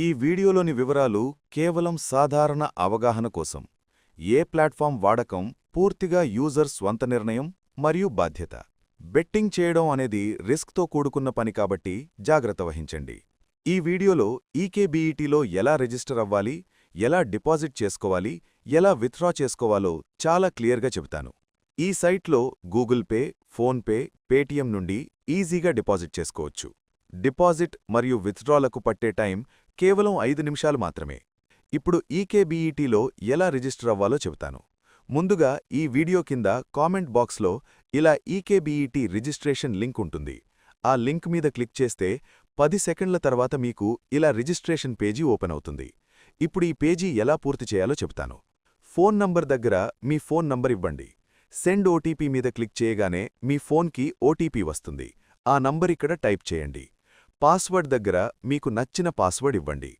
ఈ వీడియోలోని వివరాలు కేవలం సాధారణ అవగాహన కోసం. ఏ ప్లాట్ఫామ్ వాడకం పూర్తిగా యూజర్ స్వంత నిర్ణయం మరియు బాధ్యత. బెట్టింగ్ చేయడం అనేది రిస్క్తో కూడుకున్న పని కాబట్టి జాగ్రత్త వహించండి. ఈ వీడియోలో ఈకేబీఈటీలో ఎలా రిజిస్టర్ అవ్వాలి ఎలా డిపాజిట్ చేసుకోవాలి ఎలా విత్డ్రా చేసుకోవాలో చాలా క్లియర్గా చెబుతాను. ఈ సైట్లో గూగుల్ పే ఫోన్పే పేటీఎం నుండి ఈజీగా డిపాజిట్ చేసుకోవచ్చు. డిపాజిట్ మరియు విత్డ్రాలకు పట్టే టైం కేవలం ఐదు నిమిషాలు మాత్రమే. ఇప్పుడు ఈకేబీఈటీలో ఎలా రిజిస్టర్ అవ్వాలో చెబుతాను. ముందుగా ఈ వీడియో కింద కామెంట్ బాక్స్లో ఇలా ఈకేబీఈటీ రిజిస్ట్రేషన్ లింక్ ఉంటుంది. ఆ లింక్ మీద క్లిక్ చేస్తే పది సెకండ్ల తర్వాత మీకు ఇలా రిజిస్ట్రేషన్ పేజీ ఓపెన్ అవుతుంది. ఇప్పుడు ఈ పేజీ ఎలా పూర్తి చేయాలో చెబుతాను. ఫోన్ నంబర్ దగ్గర మీ ఫోన్ నంబర్ ఇవ్వండి. సెండ్ ఓటీపీ మీద క్లిక్ చేయగానే మీ ఫోన్కి ఓటీపీ వస్తుంది. ఆ నంబర్ ఇక్కడ టైప్ చేయండి. పాస్వర్డ్ దగ్గర మీకు నచ్చిన పాస్వర్డ్ ఇవ్వండి.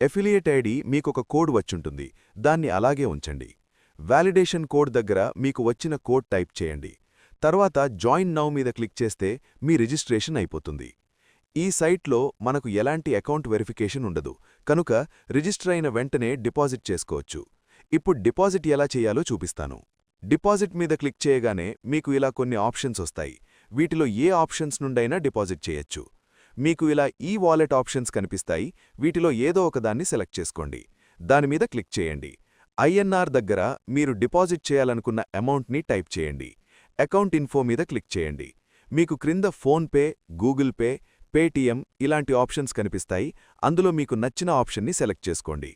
ఎఫిలియేట్ ఐడి మీకొక కోడ్ వచ్చుంటుంది. దాన్ని అలాగే ఉంచండి. వ్యాలిడేషన్ కోడ్ దగ్గర మీకు వచ్చిన కోడ్ టైప్ చేయండి. తర్వాత జాయిన్ నౌ మీద క్లిక్ చేస్తే మీ రిజిస్ట్రేషన్ అయిపోతుంది. ఈ సైట్లో మనకు ఎలాంటి అకౌంట్ వెరిఫికేషన్ ఉండదు. కనుక రిజిస్టర్ అయిన వెంటనే డిపాజిట్ చేసుకోవచ్చు. ఇప్పుడు డిపాజిట్ ఎలా చేయాలో చూపిస్తాను. డిపాజిట్ మీద క్లిక్ చేయగానే మీకు ఇలా కొన్ని ఆప్షన్స్ వస్తాయి. వీటిలో ఏ ఆప్షన్స్ నుండైనా డిపాజిట్ చేయొచ్చు. మీకు ఇలా ఈ వాలెట్ ఆప్షన్స్ కనిపిస్తాయి వీటిలో ఏదో ఒకదాన్ని సెలెక్ట్ చేసుకోండి. దానిమీద క్లిక్ చేయండి. ఐఎన్ఆర్ దగ్గర మీరు డిపాజిట్ చేయాలనుకున్న అమౌంట్ని టైప్ చేయండి. అకౌంట్ ఇన్ఫో మీద క్లిక్ చేయండి. మీకు క్రింద ఫోన్పే గూగుల్ పే పేటీఎం ఇలాంటి ఆప్షన్స్ కనిపిస్తాయి. అందులో మీకు నచ్చిన ఆప్షన్ని సెలెక్ట్ చేసుకోండి.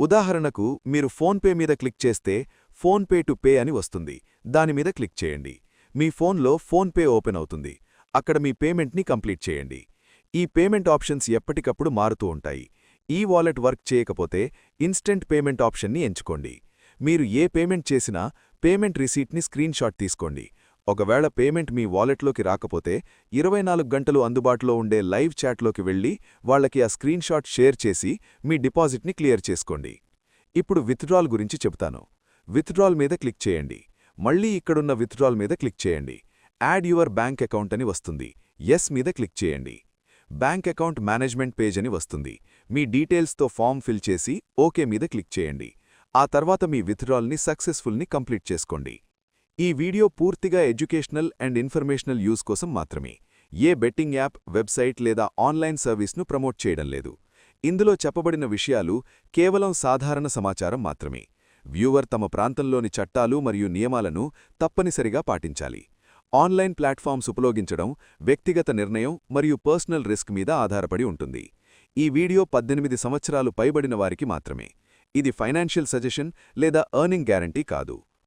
ఉదాహరణకు మీరు ఫోన్పే మీద క్లిక్ చేస్తే ఫోన్పే టు పే అని వస్తుంది. దానిమీద క్లిక్ చేయండి. మీ ఫోన్లో ఫోన్పే ఓపెన్ అవుతుంది. అక్కడ మీ పేమెంట్ని కంప్లీట్ చేయండి. ఈ పేమెంట్ ఆప్షన్స్ ఎప్పటికప్పుడు మారుతూ ఉంటాయి. ఈ వాలెట్ వర్క్ చేయకపోతే ఇన్స్టెంట్ పేమెంట్ ఆప్షన్ని ఎంచుకోండి. మీరు ఏ పేమెంట్ చేసినా పేమెంట్ రిసీట్ని స్క్రీన్షాట్ తీసుకోండి. ఒకవేళ పేమెంట్ మీ వాలెట్లోకి రాకపోతే ఇరవై నాలుగు గంటలు అందుబాటులో ఉండే లైవ్ చాట్లోకి వెళ్ళి వాళ్ళకి ఆ స్క్రీన్షాట్ షేర్ చేసి మీ డిపాజిట్ని క్లియర్ చేసుకోండి. ఇప్పుడు విత్డ్రాల్ గురించి చెబుతాను. విత్డ్రాల్ మీద క్లిక్ చేయండి. మళ్ళీ ఇక్కడున్న విత్డ్రాల్ మీద క్లిక్ చేయండి. యాడ్ యువర్ బ్యాంక్ అకౌంట్ అని వస్తుంది. ఎస్ మీద క్లిక్ చేయండి. బ్యాంక్ అకౌంట్ మేనేజ్మెంట్ పేజ్ అని వస్తుంది. మీ డీటెయిల్స్తో ఫామ్ ఫిల్ చేసి ఓకే మీద క్లిక్ చేయండి. ఆ తర్వాత మీ విత్డ్రాల్ని సక్సెస్ఫుల్ని కంప్లీట్ చేసుకోండి. ఈ వీడియో పూర్తిగా ఎడ్యుకేషనల్ అండ్ ఇన్ఫర్మేషనల్ యూజ్ కోసం మాత్రమే. ఏ బెట్టింగ్ యాప్ వెబ్సైట్ లేదా ఆన్లైన్ సర్వీస్ను ప్రమోట్ చేయడం లేదు. ఇందులో చెప్పబడిన విషయాలు కేవలం సాధారణ సమాచారం మాత్రమే. వ్యూవర్ తమ ప్రాంతంలోని చట్టాలు మరియు నియమాలను తప్పనిసరిగా పాటించాలి. ఆన్లైన్ ప్లాట్ఫామ్స్ ఉపయోగించడం వ్యక్తిగత నిర్ణయం మరియు పర్సనల్ రిస్క్ మీద ఆధారపడి ఉంటుంది. ఈ వీడియో పద్దెనిమిది సంవత్సరాలు పైబడిన వారికి మాత్రమే. ఇది ఫైనాన్షియల్ సజెషన్ లేదా ఎర్నింగ్ గ్యారంటీ కాదు.